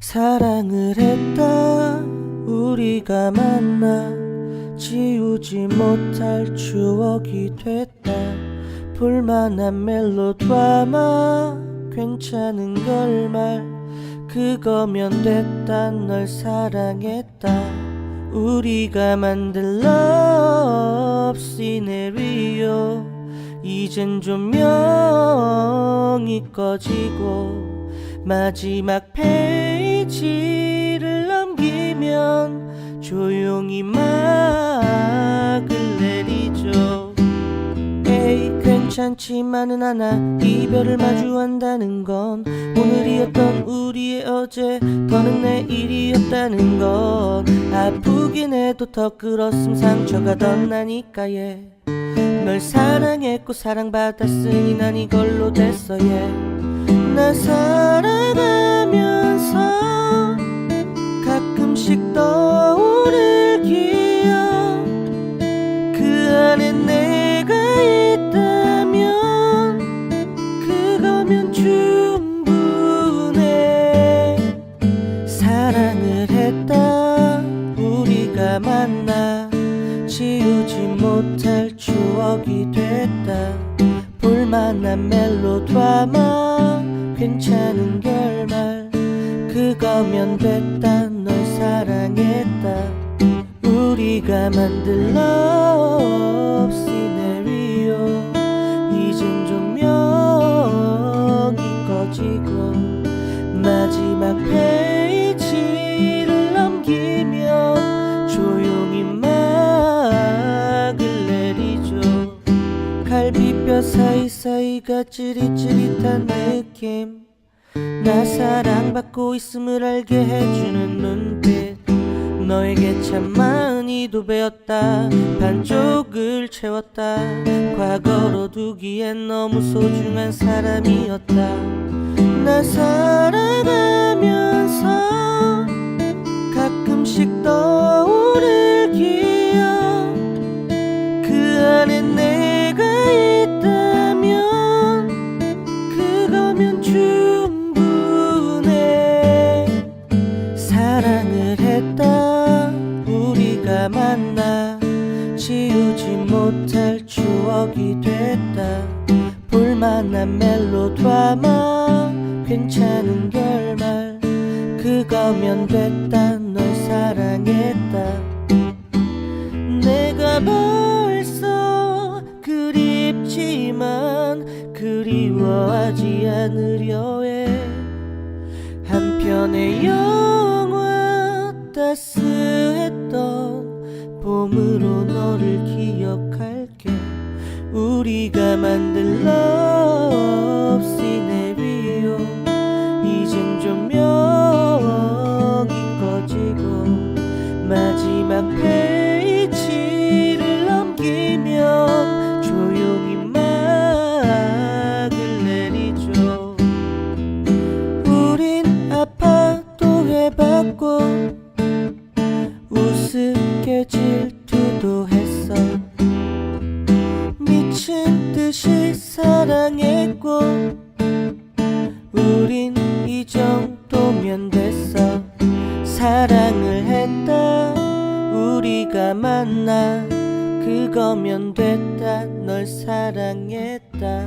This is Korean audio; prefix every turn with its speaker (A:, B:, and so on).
A: 사랑을 했다. 우리가 만나 지우지 못할 추억이 됐다. 볼만한 멜로드라마 괜찮은 결말. 그거면 됐다. 널 사랑했다. 우리가 만든 love 시네리오 이젠 조명이 꺼지고 마지막 페 이지를 넘기면 조용히 막을 내리죠 에이 괜찮지만은 않아 이별을 마주한다는 건 오늘이었던 우리의 어제 더는 내일이었다는 건 아프긴 해도 더 끌었음 상처가 더 나니까 예. 널 사랑했고 사랑받았으니 난 이걸로 됐어 예. 나살 지우지 못할 추억이 됐다. 볼만한 멜로 드라마 괜찮은 결말. 그거면 됐다 널 사랑했다. 우리가 만든 love 시네리오 이젠 조명이 꺼지고 마지막 페 사이사이가 찌릿찌릿한 느낌. 나 사랑받고 있음을 알게 해주는 눈빛. 너에게 참 많이도 배웠다. 반쪽을 채웠다. 과거로 두기엔 너무 소중한 사람이었다. 나 살아 지우지 못할 추억이 됐다. 볼만한 멜로 드라마 괜찮은 결말. 그거면 됐다 널 사랑했다. 내가 벌써 그립지만 그리워하지 않으려 해. 한편의 영화 따스했던 봄으로 너를 기억할게. 우리가 만든 love 시네리오 이젠 조명이 꺼지고 마지막 페이지를 넘기면 조용히 막을 내리죠. 우린 아파도 해봤고 우습게 질투도 했어. 미친 듯이 사랑했고 우린 이 정도면 됐어. 사랑을 했다 우리가 만나. 그거면 됐다 널 사랑했다